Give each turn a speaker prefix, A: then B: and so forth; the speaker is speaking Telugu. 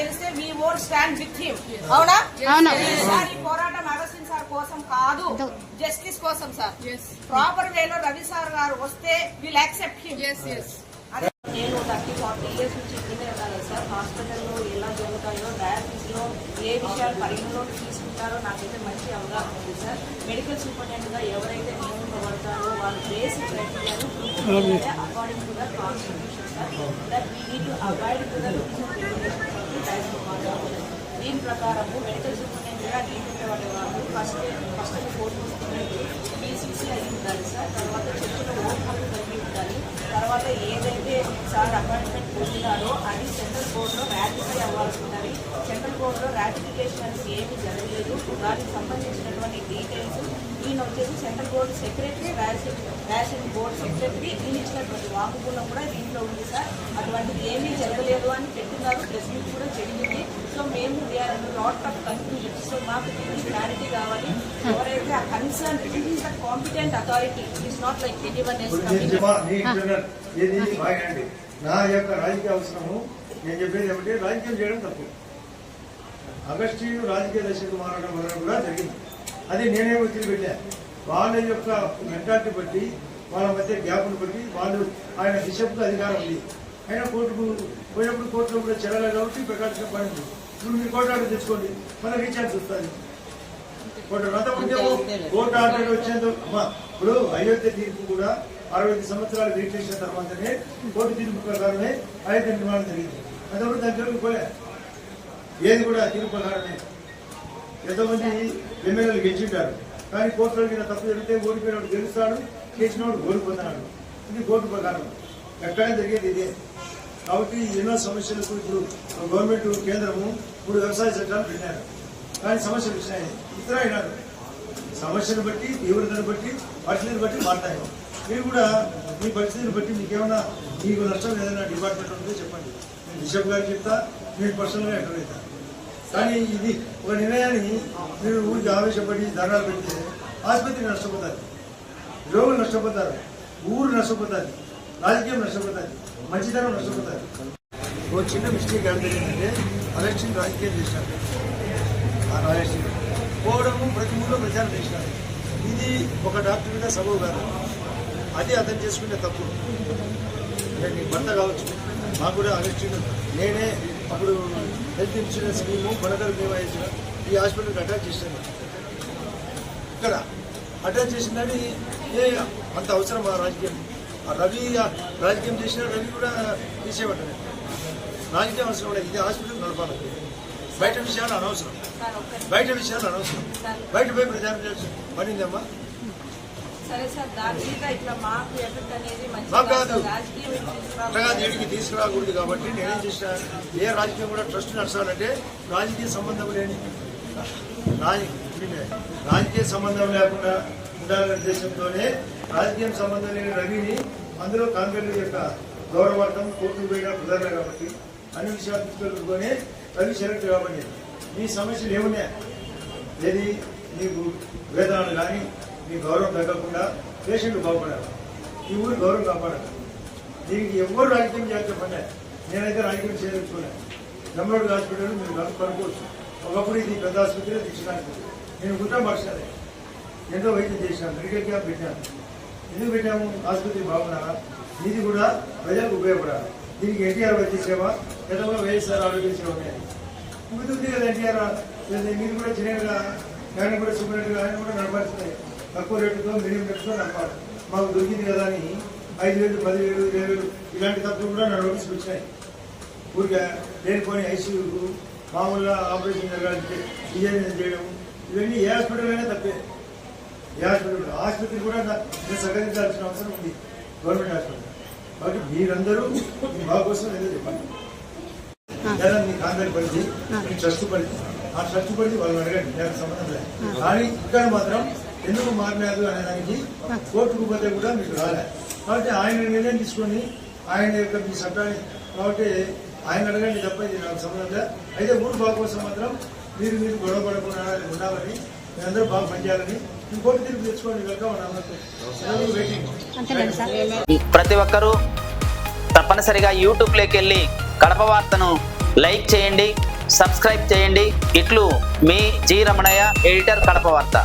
A: తెలిస్తే we won't stand with him అవునా
B: అవును.
A: ఈసారి ఈ పోరాటం అగస్టిన్ సార్ కోసం కాదు. జస్టిస్ కోసం సార్. ప్రాపర్ వేలో రవి సార్ గారు వస్తే విల్ యాక్సెప్ట్ హిమ్ నేను థర్టీ ఫార్టీ ఇయర్స్ నుంచి హాస్పిటల్లో ఎలా జరుగుతాయో డయాబెటీస్లో ఏ విషయాలు పరిగణలోకి తీసుకుంటారో నాకైతే మంచి అవగాహన ఉంది సార్. మెడికల్ సూపరింటెండెంట్గా ఎవరైతే నియమింపబడతారో వాళ్ళు basic క్రైటీరియాను according to the constitution sir. That we need to avoid to the దీని ప్రకారము మెడికల్ సూపరింటెండెంట్గా ఉన్నది సెంట్రల్ బోర్డులో రాటిఫికేషన్ అనేది ఏమీ జరగలేదు. దానికి సంబంధించినటువంటి డీటెయిల్స్ ఈయన వచ్చేసి central board secretary ration ration board secretary ఈయన ఇచ్చినటువంటి కూడా దీంట్లో ఉంది సార్. అటువంటిది ఏమీ జరగలేదు అని చెప్తున్నారు. ప్రెస్ మీట్ కూడా జరిగింది. సో మేము we are lot of confusion so మాకు దీనికి క్లారిటీ కావాలి. ఎవరైతే ఆ concern it the competent authority is not like any one as
C: నీ యొక్క రాజకీయ అవసరము. నేను చెప్పేది ఏమంటే? రాజకీయం చేయడం తప్పు. అగస్టిన్ రాజకీయ దశకు మారడం వలన కూడా జరిగింది. అది నేనే ఒత్తిడి పెట్టా. వాళ్ళ యొక్క మెంటాలిటీ బట్టి వాళ్ళ మధ్య గ్యాప్ను బట్టి వాళ్ళు ఆయన బిషప్కు అధికారం ఉంది. ఆయన కోర్టుకు పోయినప్పుడు కోర్టులో కూడా చెల్లలేదు కాబట్టి ప్రకాశం పడింది ఇప్పుడు మీరు కోర్టు ఆర్డర్ తెచ్చుకోండి. మన రీఛార్జ్ వస్తుంది. కోర్టు అంతకుముందే కోర్టు ఆర్డర్ వచ్చేంత అమ్మా, ఇప్పుడు అయోధ్య తీర్పు కూడా అరవై ఐదు సంవత్సరాలు వెయిట్ చేసిన తర్వాతనే కోర్టు తీర్పు ప్రకారమే అయోధ్య నిర్మాణం జరిగింది. అంతకుముందు దాని జరుగుతూ పోలే ఏది కూడా తీర్పు ప్రకారమే. ఎంతోమంది ఎమ్మెల్యేలు గెలిచింటారు. కానీ కోర్టులో మీద తప్పు జరిగితే ఓడిపోయినోడు గెలుస్తాడు చేసినోడు ఓడిపోతున్నాడు ఇది కోర్టు ప్రకారం. ఎక్కడైనా జరిగేది ఇదే. కాబట్టి ఎన్నో సమస్యలకు ఇప్పుడు గవర్నమెంట్ కేంద్రము ఇప్పుడు వ్యవసాయ చట్టాలు పెట్టినారు కానీ సమస్యలు వచ్చినాయి. ఇతర అయినారు. సమస్యను బట్టి తీవ్రతను బట్టి పరిస్థితిని బట్టి మాట్లాడాం మీరు కూడా మీ పరిస్థితిని బట్టి మీకేమైనా మీకు నష్టం ఏదైనా డిపార్ట్మెంట్ ఉంటే చెప్పండి. నేను బిషప్ గారికి చెప్తా నేను పర్సనల్గా ఎంటర్ అవుతా కానీ ఇది ఒక నిర్ణయాన్ని మీరు ఊరికి ఆవేశపడి ధర్నాలు పెడితే ఆసుపత్రి నష్టపోతారు. రోగులు నష్టపోతారు. ఊరు నష్టపోతారు. రాజకీయం నష్టపోతుంది మంచితనం నష్టపోతుంది ఒక చిన్న మిస్టేక్ ఏం జరిగిందంటే ఎలక్షన్ రాజకీయం చేశారు. ఆ రాజకీయం పోవడము ప్రతి ఊళ్ళో ప్రచారం చేసినారు ఇది ఒక డాక్టర్గా సబబు గారు అది అతను చేసుకునే తప్పు. అంటే నీ భర్త కావచ్చు మాకు కూడా అగస్టిన్ నేనే అప్పుడు హెల్త్ ఇన్సూరెన్స్ స్కీము కొనగలు బీమా ఇచ్చిన ఈ హాస్పిటల్కి అటాచ్ చేశాను. ఇక్కడ అటాచ్ చేసిందని ఏ అంత అవసరం ఆ రాజకీయం? ఆ రవి రాజకీయం చేసిన రవి కూడా తీసేయమంటారు రాజకీయం అవసరం లేదు ఇది హాస్పిటల్ నడపాలి. బయట విషయాలు అనవసరం. బయట విషయాలు అనవసరం. బయట పోయి ప్రచారం చేయాల్సి పడిందమ్మా
A: సరే సార్ దాని మీద ఇట్లా మాకు ఎఫెక్ట్ అనేది మంచి
C: మాకు కాదు.
A: రాజకీయం
C: అంతగా దీనికి తీసుకురాకూడదు కాబట్టి నేనేం చేసిన ఏ రాజకీయం కూడా ట్రస్ట్ నడచాలంటే రాజకీయ సంబంధం లేని రాజ- రాజకీయ సంబంధం లేకుండా ఉండాలనే ఉద్దేశంతోనే రాజకీయం సంబంధం లేని రవిని అందులో కాంగ్రెస్ యొక్క గౌరవార్థం కోర్టుకు పోయినా కుదరలే కాబట్టి అన్ని విషయాలు తీసుకెళ్ళుకొని రవి సెలెక్ట్ కాబట్టి. మీ సమస్యలు ఏమున్నాయి? ఏది? నీకు వేతనాలు కానీ మీ గౌరవం తగ్గకుండా పేషెంట్లు బాగుపడాలి. ఈ ఊరు గౌరవం కాపాడాలి. దీనికి ఎవరు రాజకీయం చేయాలి చెప్పండి నేనైతే రాజకీయం చేయదలుచుకోలే. జమ్మరోడ్ హాస్పిటల్ మీరు కనుక్కోవచ్చు. ఒకప్పుడు ఇది పెద్ద ఆసుపత్రిలో తీసుకోవడానికి నేను గుట్టం పరచాలి ఎంతో వైద్యం చేశాను మెడికల్ క్యాంప్ పెట్టాను. ఎందుకు పెట్టాము? ఆసుపత్రి బాగున్నారా? ఇది కూడా ప్రజలకు ఉపయోగపడాలి. దీనికి ఎన్టీఆర్ వైద్య సేవ గతంలో వైఎస్ఆర్ ఆరోగ్య సేవ ఉన్నాయి. ఉంటుంది కదా ఎన్టీఆర్ మీరు కూడా చిన్నగా ఆయన కూడా సూపరింటెండెంట్ ఆయన కూడా నడపాల్సిందే తక్కువ రేటుతో మీడియం రేటుతో నడపాలి. మాకు దొరికింది కదా అని ఐదు వేలు పదివేలు ఇరవై వేలు ఇలాంటి తప్పులు కూడా నా నోటీసులు వచ్చినాయి. ఊరిగా లేనిపోని ఐసీయూకు మామూలుగా ఆపరేషన్ జరగాలంటే ఇంజనీరింగ్ చేయడం ఇవన్నీ ఏ హాస్పిటల్ అయినా తప్పే. ఏ హాస్పిటల్? ఆసుపత్రి కూడా సహకరించాల్సిన అవసరం ఉంది. Government hospital. కాబట్టి మీరందరూ మీ కోసం ఏదో చెప్పండి. లేదా మీ కాంగ్రెస్ పరిధి మీ ట్రస్ట్ పరిధి. ఆ ట్రస్ట్ పరిధి వాళ్ళు అడగండి. దానికి సంబంధం లేదు. కానీ ఇక్కడ మాత్రం ఎందుకు మారినారు అనే దానికి కోర్టుకు పోతే కూడా మీకు రాలే. కాబట్టి ఆయన నిర్ణయం తీసుకొని ఆయన యొక్క మీ చట్టాన్ని కాబట్టి ఆయన అడగండి తప్ప ఇది నాకు సంబంధం అయితే ఊరు బాగు కోసం మాత్రం మీరు మీరు గొడవ పడకుండా ఉండాలని మీరందరూ బాగా పనిచేయాలని ఈ కోర్టు తీర్పు తెచ్చుకోండి వెళ్తాం అన్నట్టు వెయిటింగ్
B: అంతేనా సార్?
D: ప్రతి ఒక్కరూ తప్పనిసరిగా యూట్యూబ్లోకి వెళ్ళి కడప వార్తను లైక్ చేయండి సబ్స్క్రైబ్ చేయండి. ఇట్లు మీ జి రమణయ్య ఎడిటర్ కడప వార్త.